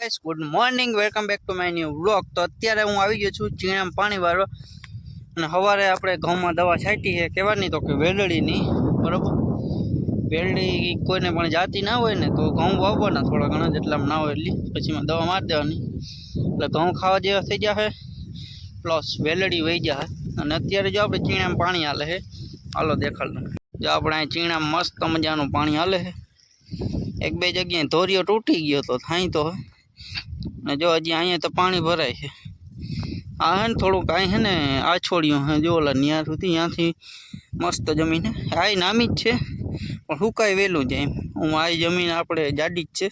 Guys good morning welcome back to my new vlog તો અત્યારે હું આવી ગયો છું ચીણામ પાણી વાળો. અને સવારે આપણે ઘઉંમાં દવા છાંટી છે. કહેવાની તો કે વેલડીની, બરોબર? વેલડી કોઈને પણ જાતી ના હોય ને, તો ઘઉં વાવવાના થોડા ઘણા જેટલા ના હોય એટલી પછી દવા મારી દેવાની. એટલે ઘઉં ખાવા જેવા થઈ જશે પ્લસ વેલડી વહી જશે અને અત્યારે જો આપણે ચીણામ પાણી હાલે છે. હાલો દેખાડ જો આપણે અહીં ચીણામ મસ્ત મજાનું પાણી હાલે છે. એક બે જગ્યાએ ધોરીઓ તૂટી ગયો તો થાય તો. ને જો હજી અહીંયા તો પાણી ભરાય છે. આ હે ને થોડુંક કાંઈ હે ને આ છોડ્યું હે, જો ઓલા ન્યા સુધી ત્યાંથી મસ્ત જમીન હે. આ નામી જ છે, પણ સુકાય વહેલું જાય એમ. હું આ જમીન આપણે જાડી જ છે,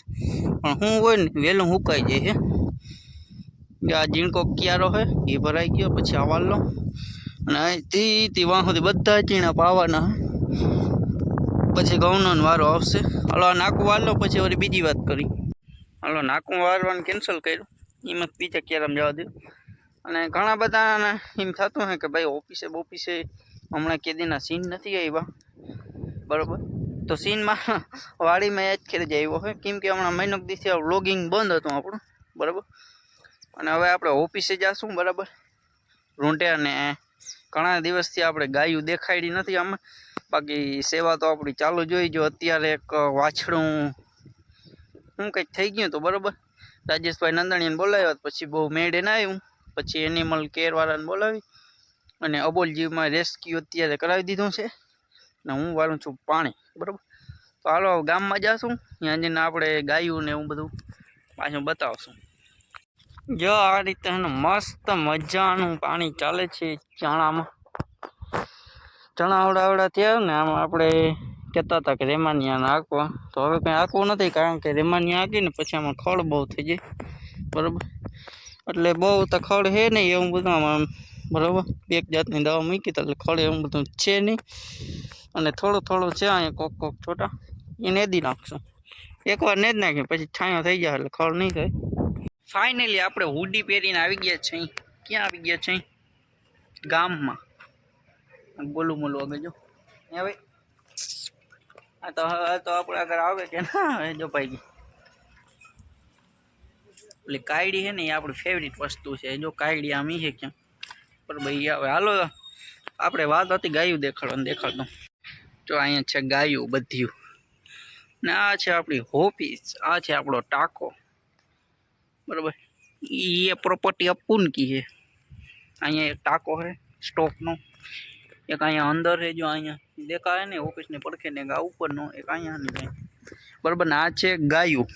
પણ હું હોય ને વહેલું સુકાઈ જાય છે આ ઝીણકો ક્યારો છે એ ભરાઈ ગયો, પછી આ વાલો અને અહીંથી તે વાં સુધી બધા ચીણા પાવાના પછી ઘઉંનો વારો આવશે. હલો નાખું વાલો, પછી વળી બીજી વાત કરી. હાલો, નાકું વારવાનું કેન્સલ કર્યું. એમાં બીજા કેરમ જવા દઉં અને ઘણા બધાને એમ થતું હોય કે ભાઈ ઓફિસે બોફિસે હમણાં કેદીના સીન નથી આવ્યા. બરાબર? તો સીનમાં વાડીમાં એ જ ખેર જ આવ્યો હોય કેમ કે હમણાં મહિનો દિવસથી વ્લોગિંગ બંધ હતું આપણું. બરાબર? અને હવે આપણે ઓફિસે જાશું, બરાબર? રૂંટે અને ઘણા દિવસથી આપણે ગાયું દેખાડી નથી આમાં. બાકી સેવા તો આપણી ચાલુ જોઈ જો અત્યારે એક વાછડું શું કંઈક થઈ ગયું હતું બરાબર. રાજેશભાઈ નંદણીને બોલાવ્યા પછી બહુ મેળે ના આવ્યું. પછી એનિમલ કેરવાળાને બોલાવી અને અબોલજીવમાં રેસ્ક્યુ અત્યારે કરાવી દીધું છે. ને હું વાળું છું પાણી, બરાબર. તો હાલો ગામમાં જાશું. ત્યાં જઈને આપણે ગાયું ને એવું બધું પાછું બતાવશું. જો, આ રીતે મસ્ત મજાનું પાણી ચાલે છે ચણામાં. ચણા આવડા થયા ને આમાં આપણે કહેતા હતા કે રેમાનિયાને નાખવા તો હવે કંઈ આંકવું નથી કારણ કે રેમાનિયા હાંકીને પછી આમાં ખળ બહુ થઈ જાય. બરાબર? એટલે બહુ તો ખળ છે નહીં એવું બધું આમાં બરાબર? એક જાતની દવા મૂકી એટલે ખળ એવું બધું છે નહીં. અને થોડું થોડું છે અહીંયા કોક કોક છોટા. એ નેદી નાખશું. એકવાર ને જ નાખીએ પછી છાંયો થઈ જાય એટલે ખળ નહીં થાય. ફાઇનલી આપણે હુડી પહેરીને આવી ગયા છે ક્યાં આવી ગયા છે ગામમાં. બોલું બોલું આગળ જો. હે ભાઈ. આ તો આ તો આપણે આગળ આવે કે ના આવે જો ભાઈ ગઈ એટલે કાયડી છે ને, એ આપણી ફેવરિટ વસ્તુ છે. જો કાયડી આમ ઈ છે ક્યાં? પર ભાઈ આવે હાલો, આપણે વાત હતી ગાયું દેખાડવાનું દેખાડ દઉં જો અહીંયા છે ગાયું બધ્યું. ને આ છે આપણી હોપીસ, આ છે આપણો ટાંકો. બરાબર? એ પ્રોપર્ટી અપૂન કી છે. અહીંયા એક ટાંકો છે સ્ટોકનો એક અહીંયા અંદર છે જો અહીંયા દેખાય ને ઓફિસની પડખે ને એક આ ઉપરનો, એક અહીંયા ને કાંઈ બરાબર, ને આ છે ગાયું.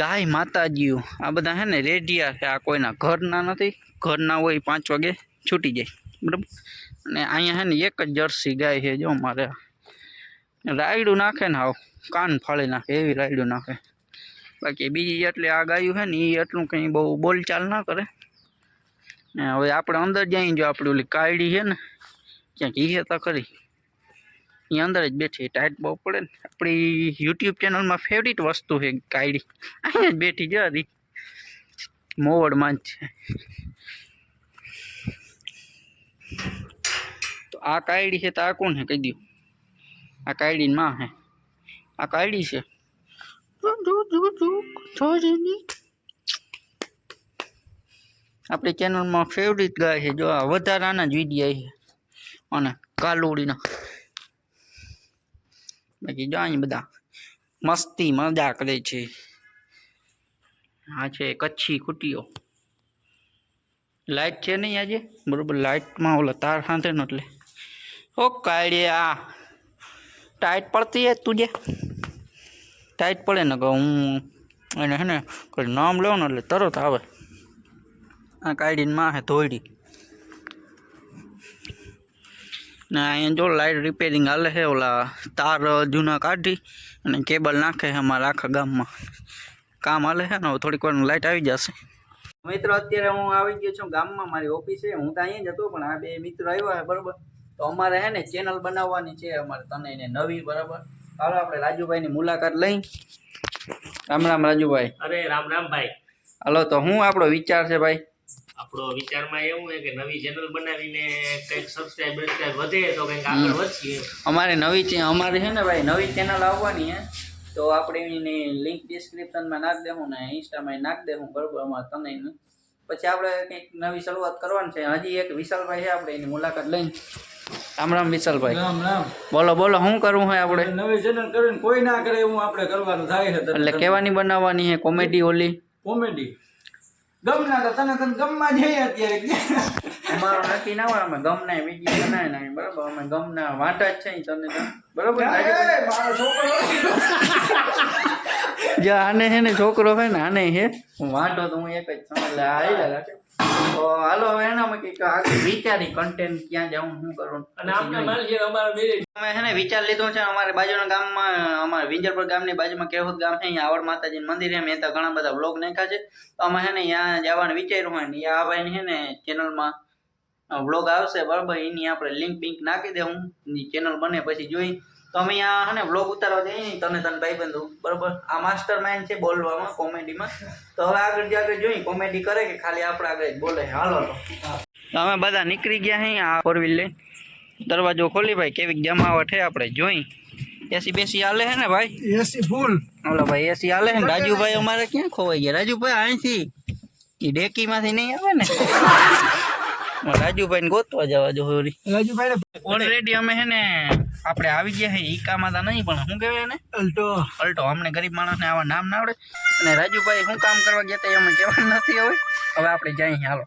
ગાય માતાજીઓ. આ બધા છે ને રેડિયા છે, આ કોઈના ઘરના નથી, ઘરના હોય પાંચ વાગે છૂટી જાય. બરાબર? અને અહીંયા છે ને એક જ જર્સી ગાય છે જો મારે રાયડું નાખે ને હાવ, કાન ફાળી નાખે, એવી રાયડું નાખે. બાકી બીજી જેટલી આ ગાયું છે ને એ એટલું કંઈ બહુ બોલચાલ ના કરે. ને હવે આપણે અંદર જઈ જો આપણી ઓલી કાયડી છે ને ક્યાંક ઈ તો ખરી એ અંદર જ બેઠી ટાઈટ બહુ પડે ને આપણી યુટ્યુબ ચેનલમાં ફેવરિટ વસ્તુ છે કાયડી અહીંયા જ બેઠી જો હરી મોવડમાં જ છે તો આ કાયડી છે તો આ કોણ છે કહી દઉં આ કાયડીની માં છે આ કાયડી છે આપણી ચેનલમાં ફેવરિટ ગાય છે. જો આ વધારાના જ વિડીયા છે. અને કાલુડીના. બાકી જો અહીં બધા મસ્તી મજા કરે છે. આ છે કચ્છી કુટીઓ. લાઇટ છે નહીં આજે? બરોબર લાઇટમાં ઓલા તાર સાથે ને એટલે. ઓ કાળીએ આ. ટાઈટ પડતી હે તુજે ટાઈટ પડે ને કે હું એને હે ને કોઈ નામ લો ને એટલે તરત આવે. આ કાઢીને માં હે ધોઈડી ને અહીંયા જો લાઇટ રિપેરિંગ હાલે છે ઓલા તાર જૂના કાઢી અને કેબલ નાખે છે અમારા આખા ગામમાં. કામ હાલે છે ને થોડીક વાર લાઇટ આવી જશે. મિત્રો અત્યારે હું આવી ગયો છું ગામમાં મારી ઓફિસે હું તો અહીંયા જ હતો પણ આ બે મિત્રો આવ્યા છે બરાબર? તો અમારે હે ને ચેનલ બનાવવાની છે અમારે તને એને નવી બરાબર? ચાલો આપણે રાજુભાઈની મુલાકાત લઈ. રામ રામ રાજુભાઈ. અરે રામ રામ ભાઈ. હાલો તો હું આપણો વિચાર છે ભાઈ? આપણો વિચારમાં એવું છે કે નવી ચેનલ બનાવીને કંઈક સબસ્ક્રાઇબ બબસ્ક્રાઇબ વધે તો કંઈક આગળ વધીએ. અમારે નવી અમારે છે ને ભાઈ નવી ચેનલ આવવાની છે તો આપણે એની લિંક ડિસ્ક્રિપ્શનમાં નાખી દેવું ને ઇન્સ્ટામાં નાખી દેવું બરોબર અમારે તને પછી આપણે કંઈક નવી શરૂઆત કરવાની છે. હજી એક વિશાલભાઈ છે આપણે એની મુલાકાત લઈને. રામ રામ વિશાલભાઈ. રામ રામ. બોલો બોલો શું કરવું હોય આપણે? નવી ચેનલ કરીને કોઈ ના કરે એવું આપણે કરવાનું થાય છે. એટલે કેવાની બનાવવાની છે કોમેડી ઓલી? કોમેડી ગમના તો તને તને ગમમાં જઈએ અત્યારે. અમારો નક્કી ના હોય અમે ગમના વીડિયો બનાવી નાખીએ બરાબર? અમે ગમના વાંટા જ છે તને. મારો છોકરો. જો આને છે ને છોકરો છે ને આને છે હું વાંટો તો હું એક જ સમજ આવી રાખે તો હાલો હવે એનામાં કંઈક આગળ વિચારી કન્ટેન્ટ ક્યાં જવું શું કરવું અને આપણે છે અમારા મેરેજ અમે છે ને વિચાર લીધો છે અમારે બાજુના ગામમાં અમારે વિંજરપુર ગામની બાજુમાં કેહુદ ગામ છે અહીંયા આવડ માતાજીનું મંદિર છે મેં તો ઘણા બધા બ્લોગ નાખ્યા છે. તો અમે છે ને ત્યાં જવાનું વિચાર્યું હોય ને આ ભાઈ છે ને ચેનલમાં વ્લોગ આવશે બરાબર એની આપણે લિંક બિંક નાખી દેવું ચેનલ બને પછી જોઈ. તો અમે અહીંયા છે ને વ્લોગ ઉતારવા જઈએ ને તને તને ભાઈ બંધુ બરાબર? આ માસ્ટર માઇન્ડ છે બોલવામાં કોમેડીમાં તો હવે આગળ જે આગળ જોઈએ કોમેડી કરે કે ખાલી આપણે આગળ જ બોલે? હાલો તો તો અમે બધા નીકળી ગયા અહીં આ ફોર વ્હીલ લઈને દરવાજો ખોલી ભાઈ કેવી જમાવટ છે આપણે જોઈ? એસી બેસી હાલે છે ને ભાઈ? એસી ફૂલ. હાલો ભાઈ એસી હાલે છે ને? રાજુભાઈ અમારે ક્યાં ખોવાઈ ગયા? રાજુભાઈ અહીંથી. એ ડેકીમાંથી નહીં આવે ને? રાજુભાઈ ને ગોતવા જવા જો હોરી. રાજુભાઈ ઓલરેડી અમે છે ને આપણે આવી ગયા છે ઈકામાં તો નહીં પણ શું કહેવાય ને અલ્ટો. અલ્ટો. અમને ગરીબ માણસને આવા નામ ના આવડે. અને રાજુભાઈ શું કામ કરવા ગયા હતા અમે કહેવાનું નથી હવે. હવે આપણે જઈએ હાલો.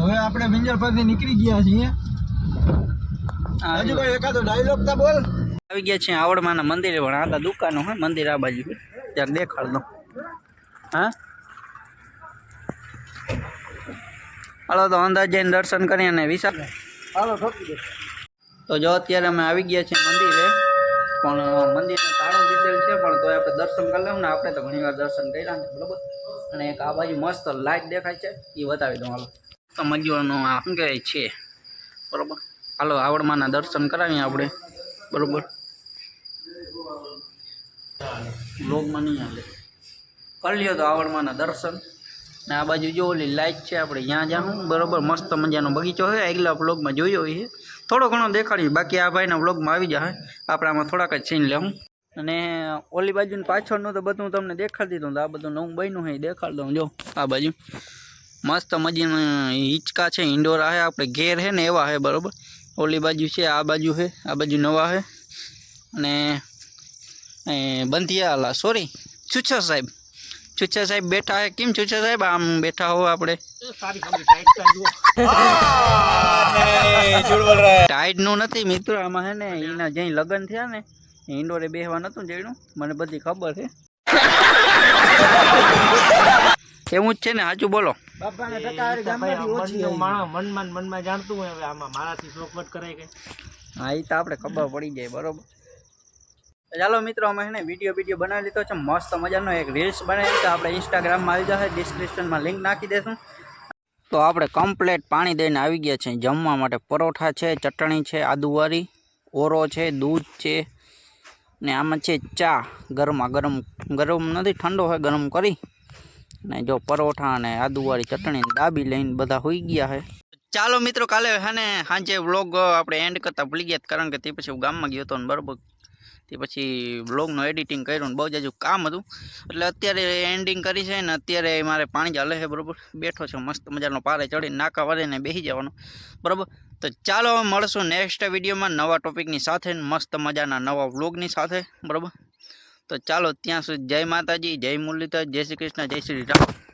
હવે આપણે મિંજર પરથી નીકળી ગયા છીએ. રાજુભાઈ એકાદો ડાયલોગ તો બોલ. આવી ગયા છે આવડમાના મંદિરે પણ આ તો દુકાનો હોય મંદિર આ બાજુ. ત્યાં દેખાડ દો. હા? હાલો તો અંદાજ જઈને દર્શન કરી અને વિશાલ હાલો તો જો અત્યારે અમે આવી ગયા છીએ મંદિરે, પણ મંદિરનું તાળું દીધેલ છે, પણ તોય આપણે દર્શન કરી લઉં ને આપણે તો ઘણી વાર દર્શન કર્યા ને, બરોબર? અને એક આ બાજુ મસ્ત લાઇટ દેખાય છે એ બતાવી દઉં, હાલો. તો મજૂરનું આ શું કહેવાય, છે, બરોબર? હાલો, આવડમાના દર્શન કરાવીએ આપણે, બરોબર? બ્લોગમાં નહીં હાલે કરી લ્યો તો આવડમાના દર્શન. આ બાજુ જો ઓલી લાઈટ છે, આપણે ત્યાં જાઉં બરોબર, મસ્ત મજાનો બગીચો છે. આગલા બ્લોગમાં જોયો છે થોડો ઘણો દેખાડીએ બાકી આ ભાઈના બ્લોગમાં આવી જાય આપણે આમાં થોડાક જ સીન લેવું અને ઓલી બાજુ પાછળનું તો બધું તમને દેખાડી દીધું આ બધું નવું બન્યું છે દેખાડી દઉં, જો, આ બાજુ. મસ્ત મજાના હિંચકા છે ઇન્ડોરા છે, આપણે ઘેર છે ને એવા છે, બરોબર. ઓલી બાજુ છે, આ બાજુ છે, આ બાજુ નવા છે. અને બંધિયાલા સોરી છુછર સાહેબ. છુચ્છા સાહેબ બેઠા હે? કેમ છુચ્છા સાહેબ? આમ બેઠા હો આપણે. ટાઈડનું નથી મિત્રો આમાં હે ને એના જઈ લગ્ન થયા ને ઇન્ડોરે બેહવા નતું જઈનું મને બધી ખબર છે એવું જ છે ને સાચું બોલો. મનમાં મનમાં જાણતું હોય હવે આમાં મારાથી શોખવટ કરે કે? હા એ તો આપણે ખબર પડી જાય બરોબર. ચાલો મિત્રો, અમે એને વીડિયો વીડિયો બનાવી લીધો છે. મસ્ત મજાનો એક રીલ્સ બનાવી તો આપણે ઇન્સ્ટાગ્રામમાં આવી જશે. ડિસ્ક્રિપ્શનમાં લિંક નાખી દેશું તો આપણે કમ્પ્લેટ પાણી દઈને આવી ગયા છે જમવા માટે પરોઠા છે, ચટણી છે આદુવારી ઓરો છે, દૂધ છે ને આમાં છે ચા. ગરમા ગરમ ગરમ નથી, ઠંડો હોય, ગરમ કરી ને જો પરોઠા અને આદુવાળી ચટણી દાબી લઈને બધા હોઈ ગયા છે. ચાલો મિત્રો, કાલે હે ને સાંજે વ્લોગ આપણે એન્ડ કરતાં ભૂલી ગયા કારણ કે તે પછી હું ગામમાં ગયો હતો ને બરાબર. તે પછી વ્લોગનું એડિટિંગ કર્યું ને બહુ જાજુ કામ હતું. એટલે અત્યારે એન્ડિંગ કરી છે ને અત્યારે મારે પાણી ચાલે છે, બરાબર? બેઠો છું, મસ્ત મજાનો પારે ચડીને નાકા વળીને બેસી જવાનો. બરાબર? તો ચાલો મળશું નેક્સ્ટ વિડીયોમાં નવા ટોપિકની સાથે મસ્ત મજાના નવા વ્લોગની સાથે, બરાબર? તો ચાલો ત્યાં સુધી જય માતાજી, જય મુરલીધર, જય શ્રી કૃષ્ણ, જય શ્રી રામ.